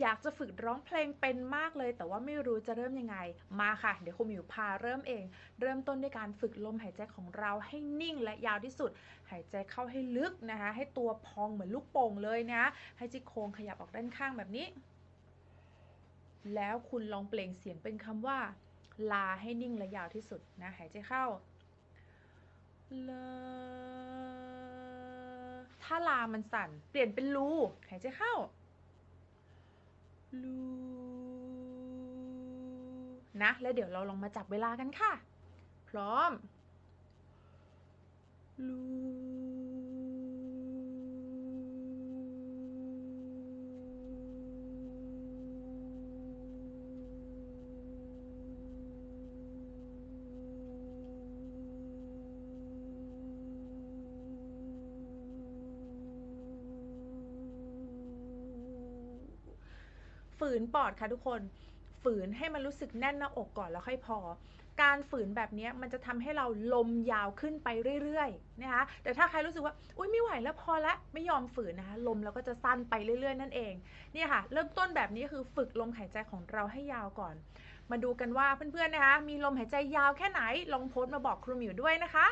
อยากจะฝึกร้องเพลงเป็นมากเลย แต่ว่าไม่รู้จะเริ่มยังไง มาค่ะ เดี๋ยวครูมิวพาเริ่มเอง เริ่มต้นด้วยการฝึกลมหายใจของเราให้นิ่งและยาวที่สุด หายใจเข้าให้ลึกนะคะ ให้ตัวพองเหมือนลูกโป่งเลยนะ ให้ซี่โครงขยับออกด้านข้างแบบนี้ แล้วคุณลองเปล่งเสียงเป็นคำว่า ลาให้นิ่งและยาวที่สุดนะ หายใจเข้าลาถ้าลามันสั่น เปลี่ยนเป็นลูหายใจเข้า ลูนะ แล้วเดี๋ยวเราลองมาจับเวลากันค่ะ พร้อม ลู ฝืนปอดค่ะทุกคน ฝืนให้มันรู้สึกแน่นหน้าอกก่อนแล้วค่อยพอ การฝืนแบบนี้มันจะทำให้เราลมยาวขึ้นไปเรื่อยๆนะคะ แต่ถ้าใครรู้สึกว่า อุ้ยไม่ไหวแล้วพอละไม่ยอมฝืนนะคะลมเราก็จะสั้นไปเรื่อย ๆ นั่นเองเนี่ยค่ะ เริ่มต้นแบบนี้คือฝึกลมหายใจของเราให้ยาวก่อน มาดูกันว่าเพื่อนๆนะคะมีลมหายใจยาวแค่ไหนลองโพสต์มาบอกครูหมิวด้วยนะคะ